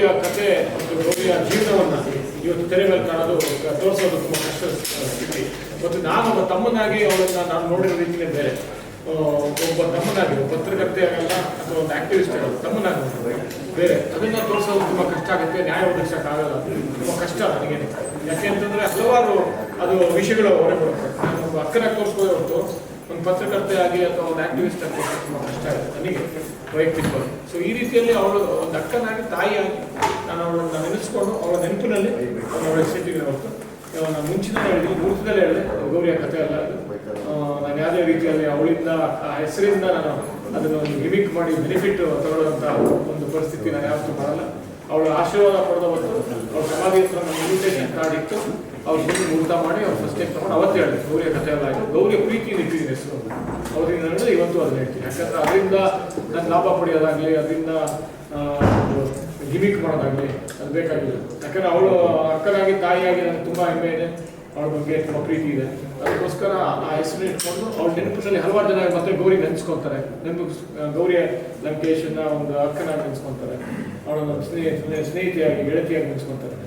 ಗೌರಿಯ ಕತೆ ಮತ್ತು ಗೌರಿಯ ಜೀವನವನ್ನ ಇವತ್ತು ತೆರೆ ಮೇಲೆ ಕಾಣೋದು ತೋರಿಸೋದು ತುಂಬ ಕಷ್ಟ ಸ್ಥಿತಿ. ಮತ್ತು ನಾನು ಒಬ್ಬ ತಮ್ಮನಾಗಿ ಅವಳನ್ನ ನಾನು ನೋಡಿರೋ ರೀತಿಯೇ ಬೇರೆ ಒಬ್ಬ ತಮ್ಮನಾಗಿ ಪತ್ರಕರ್ತೆ ಆಗಲ್ಲ ಅಥವಾ ಒಂದು ಆಕ್ಟಿವಿಸ್ಟ್ ಆಗಲ್ಲ, ತಮ್ಮನಾಗಿ ಬೇರೆ. ಅದನ್ನ ತೋರಿಸೋದು ತುಂಬ ಕಷ್ಟ ಆಗುತ್ತೆ, ನ್ಯಾಯ ಆಗಲ್ಲ ತುಂಬ ಕಷ್ಟ ನನಗೆ ಯಾಕೆ ಅಂತಂದ್ರೆ ಹಲವಾರು ಅದು ವಿಷಯಗಳು ಹೊರಗೆ ಬರುತ್ತೆ ನಾನು ಅಕ್ಕನಾಗಿ ತೋರಿಸ್ಬೋದು ಹೊರತು ಒಂದು ಪತ್ರಕರ್ತೆ ಆಗಿ ಅಥವಾ ಒಂದು ಆಕ್ಟಿವಿಸ್ಟ್ ಆಗಿ ತುಂಬ ಕಷ್ಟ ಆಗುತ್ತೆ ನನಗೆ, ವೈಯಕ್ತಿಕವಾಗಿ. ಸೊ ಈ ರೀತಿಯಲ್ಲಿ ಅವಳು ಒಂದು ಅಕ್ಕನಾಗಿ, ತಾಯಿಯಾಗಿ ನಾನು ಅವಳನ್ನು ನೆನೆಸ್ಕೊಂಡು ಅವಳ ನೆನಪಿನಲ್ಲಿ ನಾನು ಅವಳ ಹೆಸರಿಟ್ಟಿಗೆ ಹೊರತು ನಾನು ಮುಂಚಿನ ಹೇಳಿ ಮುಹೂರ್ತದಲ್ಲಿ ಹೇಳಿದೆ ಗೌರಿಯ ಕಥೆ ಅಲ್ಲ ಇದು ನಾನು ಯಾವುದೇ ರೀತಿಯಲ್ಲಿ ಅವಳಿಂದ, ಆ ಹೆಸರಿಂದ ನಾನು ಅದನ್ನು ಒಂದು ಗಿಮಿಕ್ ಮಾಡಿ ಬೆನಿಫಿಟ್ ತಗೊಳ್ಳುವಂಥ ಒಂದು ಪರಿಸ್ಥಿತಿ ನಾನು ಯಾವತ್ತೂ ಮಾಡಲ್ಲ. ಅವಳ ಆಶೀರ್ವಾದ ಪಡೆದ ಅವ್ರ ಸಮಾಧಿ ಹತ್ರ ಕಾರ್ಡ್ ಇತ್ತು ಅವ್ರು ಹಿಂದೆ ಮುಹೂರ್ತ ಮಾಡಿ ಅವ್ರು ಫಸ್ಟ್ ಟೈಮ್ ತಗೊಂಡು ಅವತ್ತೇ ಹೇಳಿದೆ, ಗೌರಿಯ ಕಥೆ ಎಲ್ಲ ಆಯಿತು. ಗೌರಿಯ ಪ್ರೀತಿ ಇಟ್ಟಿದ್ದೀನಿ ಹೆಸರು ಅವ್ರಿಗೆ ನಾನು ಇವತ್ತು ಅದನ್ನ ಹೇಳ್ತೀನಿ. ಯಾಕಂದ್ರೆ ಅದರಿಂದ ನನ್ನ ಲಾಭ ಪಡೆಯೋದಾಗಲಿ, ಅದರಿಂದ ಗಿಮಿಕ್ ಮಾಡೋದಾಗಲಿ, ಅದು ಬೇಕಾಗಿಲ್ಲ. ಯಾಕಂದರೆ ಅವಳು ಅಕ್ಕನಾಗಿ, ತಾಯಿಯಾಗಿ ನನಗೆ ತುಂಬ ಹೆಮ್ಮೆ ಇದೆ. ಅವಳ ಬಗ್ಗೆ ತುಂಬ ಪ್ರೀತಿ ಇದೆ. ಅದಕ್ಕೋಸ್ಕರ ಆ ಹೆಸರು ಇಟ್ಕೊಂಡು ಅವ್ರ ನೆನಪಿನಲ್ಲಿ ಹಲವಾರು ಜನ ಮತ್ತೆ ಗೌರಿ ನೆನೆಸ್ಕೊಂತಾರೆ. ನೆನಪು ಗೌರಿಯ ಲಂಕೇಶನ್ನ ಒಂದು ಅಕ್ಕನಾಗಿ ನೆನೆಸ್ಕೊಂತಾರೆ. ಅವಳನ್ನು ಸ್ನೇಹ, ಸ್ನೇಹಿತೆಯಾಗಿ, ಗೆಳತಿಯಾಗಿ ನೆನೆಸ್ಕೊಂತಾರೆ.